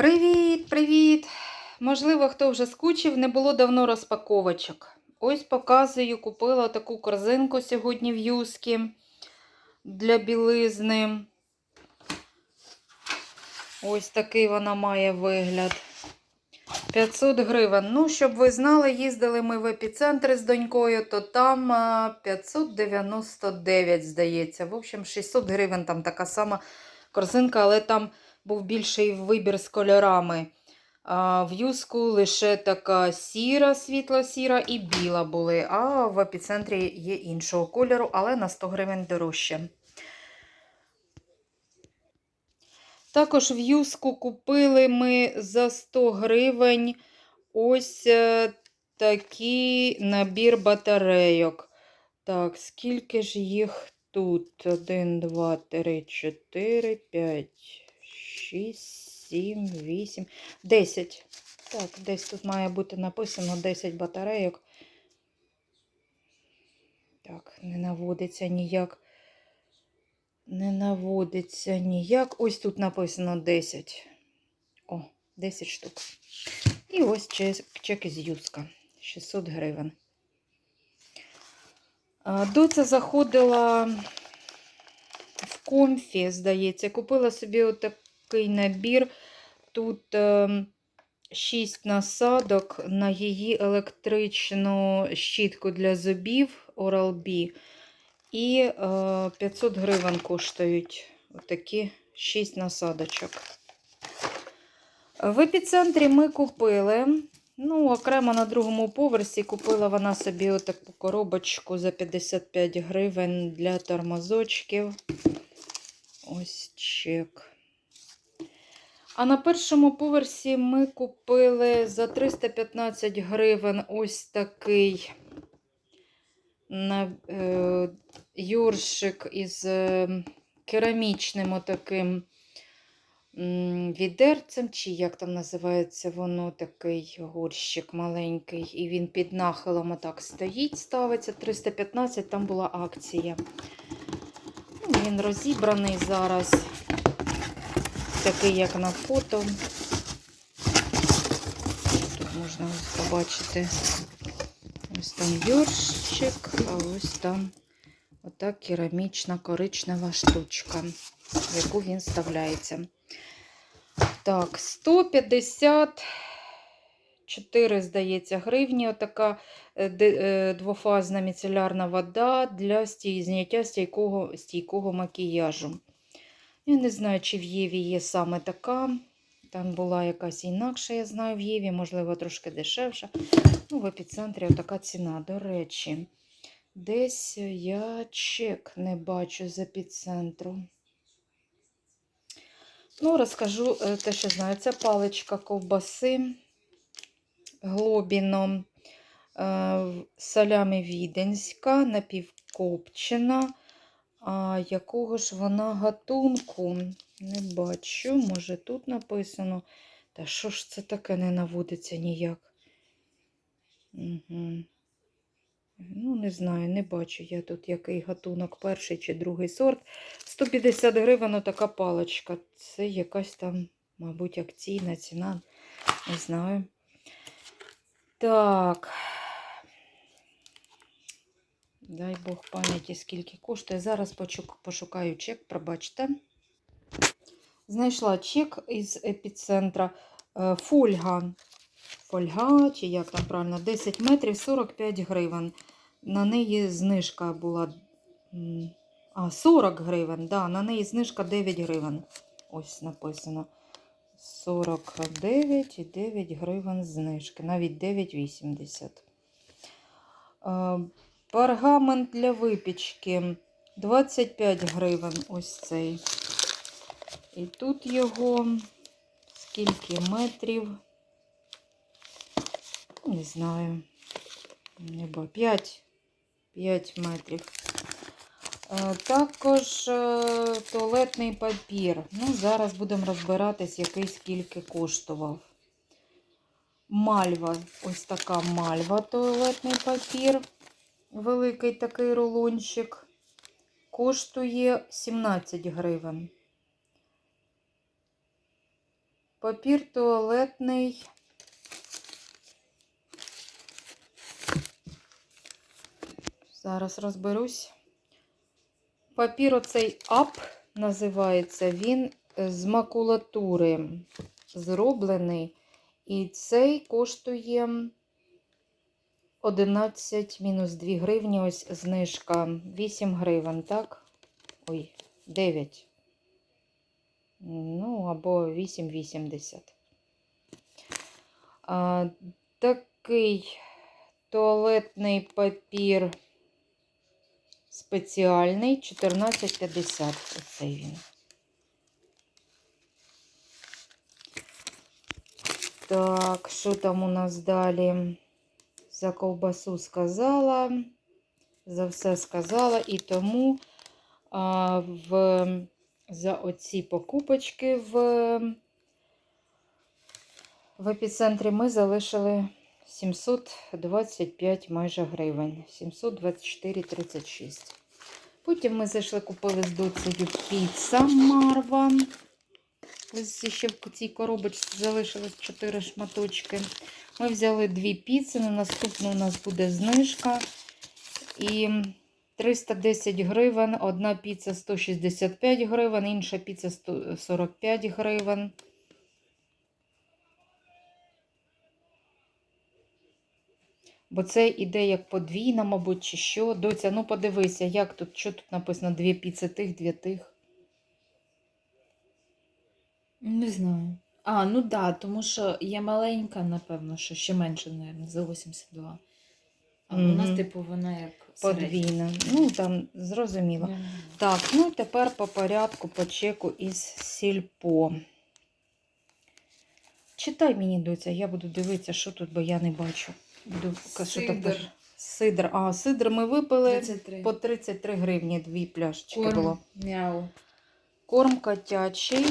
Привіт, привіт! Можливо, хто вже скучив, не було давно розпаковочок. Ось показую, купила таку корзинку сьогодні в Юскі для білизни. Ось такий вона має вигляд. 500 гривень. Ну, щоб ви знали, їздили ми в епіцентр з донькою, то там 599, здається. В общем, 600 гривень там така сама корзинка, але там був більший вибір з кольорами. В юску лише така сіра, світло-сіра і біла були, а в епіцентрі є іншого кольору, але на 100 гривень дорожче. Також в юску купили ми за 100 гривень ось е, такий набір батарейок. Так, скільки ж їх тут? 1, 2, 3, 4, 5, 6, 7, 8, 10. Так, десь тут має бути написано 10 батарейок. Так, не наводиться ніяк. Не наводиться ніяк. Ось тут написано 10. О, 10 штук. І ось чек, чек із Юска. 600 гривень. Доця заходила в комфі, здається. Купила собі отакий набір. Тут е, 6 насадок на її електричну щітку для зубів Oral-B. І е, 500 гривень коштують отакі 6 насадочок. В епіцентрі ми купили, ну, окремо на другому поверсі купила вона собі отаку коробочку за 55 гривень для тормозочків. Ось чек. А на першому поверсі ми купили за 315 гривень ось такий е, юршик із е, керамічним отаким відерцем, чи як там називається воно, такий горщик маленький, і він під нахилом отак стоїть, ставиться 315, там була акція. Ну, Він розібраний зараз, такий, як на фото. Тут можна ось побачити. Ось там юрщик, а ось там отак керамічна коричнева штучка, в яку він вставляється. Так, 154, здається, гривні. Отака е, е, двофазна міцелярна вода для зняття стійкого, стійкого макіяжу. Я не знаю, чи в Єві є саме така. Там була якась інакша, я знаю, в Єві, можливо, трошки дешевша. Ну, в епіцентрі така ціна. До речі, десь я чек не бачу з епіцентру. Ну, розкажу е, те, що знаю. Це паличка ковбаси глобіно, е, салями віденська, напівкопчена. А якого ж вона гатунку? Не бачу. Може, тут написано. Та що ж це таке не наводиться ніяк? Угу. Ну, не знаю, не бачу я тут який гатунок, перший чи другий сорт. 150 гривень така паличка. Це якась там, мабуть, акційна ціна. Не знаю. Так. Дай Бог пам'яті, скільки коштує. Зараз пошукаю чек, пробачте. Знайшла чек із епіцентра. Е, Фольга. Фольга, чи як там правильно, 10 метрів 45 гривень. На неї знижка була. А, 40 гривень. Да, на неї знижка 9 гривень. Ось написано. 49 і 9 гривень знижки. Навіть 9,80. Пергамент для випічки 25 гривень. Ось цей. І тут його скільки метрів? Не знаю. Не бо 5, 5 метрів. Е, Також е, туалетний папір. Ну, зараз будемо розбиратись, який скільки коштував. Мальва, ось така мальва, туалетний папір. Великий такий рулончик. Коштує 17 гривень. Папір туалетний. Зараз розберусь. Папір оцей ап називається. Він з макулатури зроблений. І цей коштує 11 мінус 2 гривні. Ось знижка. 8 гривень, так? Ой, 9. Ну, або 8,80. А, такий туалетний папір спеціальний 14,50. Оцей він. Так, що там у нас далі? За ковбасу сказала, за все сказала, і тому а, в, за оці покупочки в, в епіцентрі ми залишили 725 майже гривень. 724,36. Потім ми зайшли, купили з доцею піца Марва. Ось ще в цій коробочці залишилось 4 шматочки. Ми взяли дві піци. На наступну у нас буде знижка. І 310 гривень. Одна піца 165 гривень, інша піца 145 гривень. Бо це іде як подвійна, мабуть, чи що. Доця, ну подивися, як тут, що тут написано, дві піци тих, дві тих. Не знаю. А, ну да, тому що є маленька, напевно, що ще менше, мабуть, за 82. А у нас, Мгм. типу, вона як середня. Подвійна. Ну, там зрозуміло. Мгм. Так, ну і тепер по порядку, по чеку із сільпо. Читай мені, доця, я буду дивитися, що тут, бо я не бачу. Буду, що Сидр. пише. Сидр. А, сидр ми випили 33. по 33 гривні, дві пляшечки Корм, було. Мяу. Корм котячий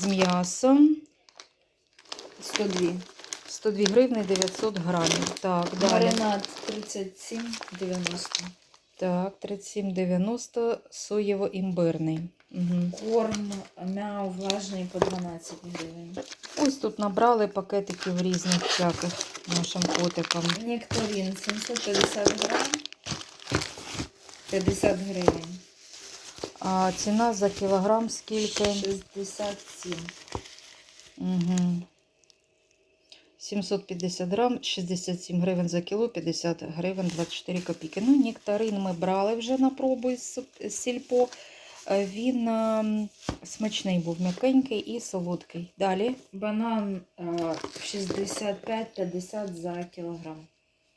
з м'ясом. 102. 102 гривні 900 грамів. Так, далі. Маринад 37,90. Так, 37,90 соєво-імбирний. Угу. Корм мяу влажний по 12 гривень. Ось тут набрали пакетиків різних всяких нашим котикам. Нектарин 750 грам. 50 гривень. А ціна за кілограм скільки? 67. Угу. 750 грам, 67 гривень за кіло, 50 гривень 24 копійки. Ну, нектарин ми брали вже на пробу з сільпо. Е, Він ем, смачний був, м'якенький і солодкий. Далі. Банан а, 65-50 за кілограм.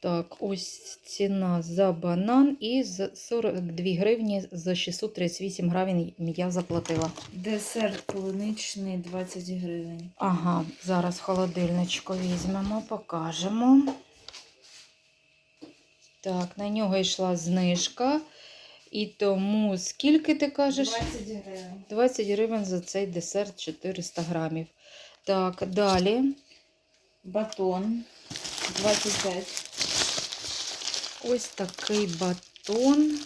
Так, ось ціна за банан і за 42 гривні за 638 гривень я заплатила. Десерт полуничний 20 гривень. Ага, зараз в холодильничку візьмемо, покажемо. Так, на нього йшла знижка. І тому скільки ти кажеш? 20 гривень. 20 гривень за цей десерт 400 грамів. Так, далі. Батон 25. Ось такий батон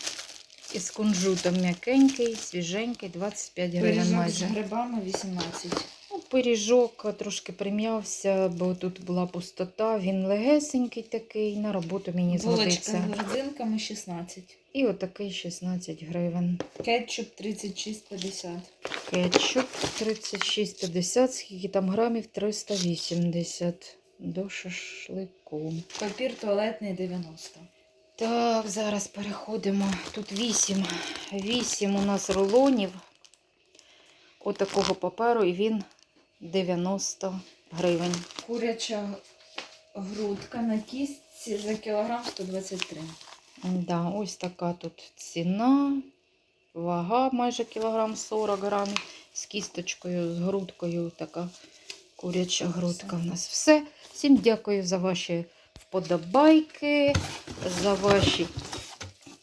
із кунжутом м'якенький, свіженький, 25 гривень Пиріжок з грибами 18. Ну, пиріжок трошки прим'явся, бо тут була пустота. Він легесенький такий, на роботу мені Булочка згодиться. з родзинками 16. І отакий 16 гривень. Кетчуп 36,50. Кетчуп 36,50, скільки там грамів 380 до шашлику. Папір туалетний 90. Так, зараз переходимо. Тут 8. 8 у нас рулонів отакого паперу, і він 90 гривень. Куряча грудка на кістці за кілограм 123. Да, ось така тут ціна. Вага майже кілограм 40 грамів. З кісточкою, з грудкою. Така куряча грудка в нас. Все. Всім дякую за ваші вподобайки, за ваші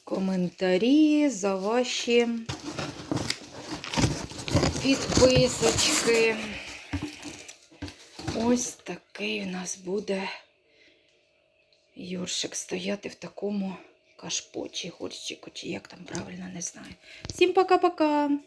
коментарі, за ваші підписочки. Ось такий у нас буде Юршик стояти в такому кашпочі, горщику, чи як там правильно не знаю. Всім пока-пока!